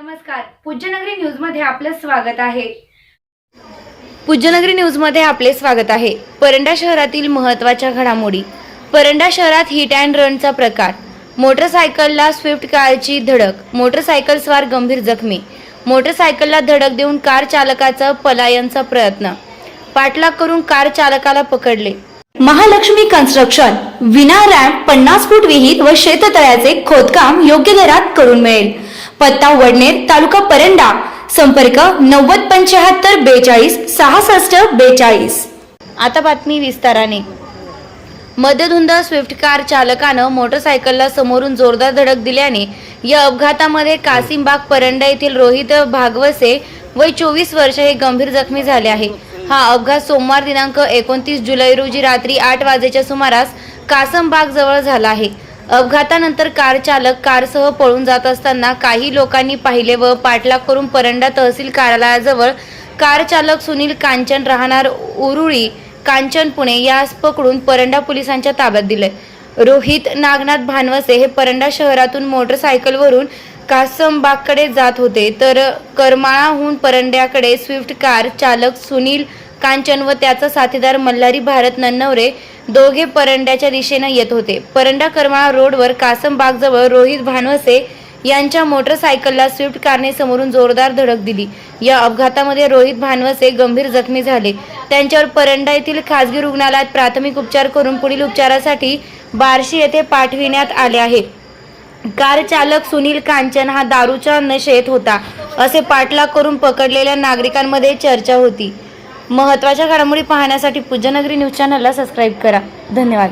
नमस्कार. पूज्यनगरी न्यूजमध्ये आपलं स्वागत आहे. पूज्यनगरी न्यूजमध्ये आपले स्वागत आहे. परंडा शहरातील महत्त्वाच्या घडामोडी. परंडा शहरात हिट अँड रनचा प्रकार. मोटरसायकलला स्विफ्ट कारची धडक. मोटरसायकल स्वार गंभीर जखमी. मोटरसायकलला धडक देऊन कार चालकाचा पलायनचा प्रयत्न. पाठलाग करून कार चालकाला पकडले. महालक्ष्मी कन्स्ट्रक्शन विना रॅम्प पन्नास फूट विहित व शेततळ्याचे खोदकाम योग्य दरात करून मिळेल. पत्ता वडनेर तालुका परंडा. संपर्क नव्वद पंच्याहत्तर बेचाळीस सहासष्ट बेचाळीस. आता बातमी विस्ताराने. मध्यधुंद स्विफ्ट कार चालकानं मोटरसायकलला समोरून जोरदार धडक दिल्याने या अपघातामध्ये कासिमबाग परंडा येथील रोहित भागवसे वय चोवीस वर्ष हे गंभीर जखमी झाले आहे. हा अपघात सोमवार दिनांक एकोणतीस जुलै रोजी रात्री आठ वाजेच्या सुमारास कासमबाग जवळ झाला आहे. अपघातानंतर कार चालक कारसह पळून जात असताना काही लोकांनी पाहिले व पाठलाग करून परंडा तहसील कार्यालयाजवळ कार चालक सुनील कांचन राहणार उरुळी कांचन पुणे यास पकडून परंडा पोलिसांच्या ताब्यात दिले रोहित नागनाथ भानवसे हे परंडा शहरातून मोटरसायकलवरून कासमबागकडे जात होते. तर करमाळाहून परंड्याकडे स्विफ्ट कार चालक सुनील कांचन व त्याचा साथीदार मल्हारी भारत नन्नवरे दोघे परंड्याच्या दिशेनं येत होते. परंडा करमाळा रोडवर कासमबागजवळ रोहित भानवसे यांच्या मोटरसायकलला स्विफ्ट कारने समोरून जोरदार धडक दिली. या अपघातामध्ये रोहित भानवसे गंभीर जखमी झाले. त्यांच्यावर परंडा येथील खासगी रुग्णालयात प्राथमिक उपचार करून पुढील उपचारासाठी बार्शी येथे पाठविण्यात आले आहे. कार चालक सुनील कांचन हा दारूच्या नशेत होता असे पाठलाग करून पकडलेल्या नागरिकांमध्ये चर्चा होती. महत्त्वाच्या घडामोडी पाहण्यासाठी पूजनगरी न्यूज चॅनलला सबस्क्राईब करा. धन्यवाद.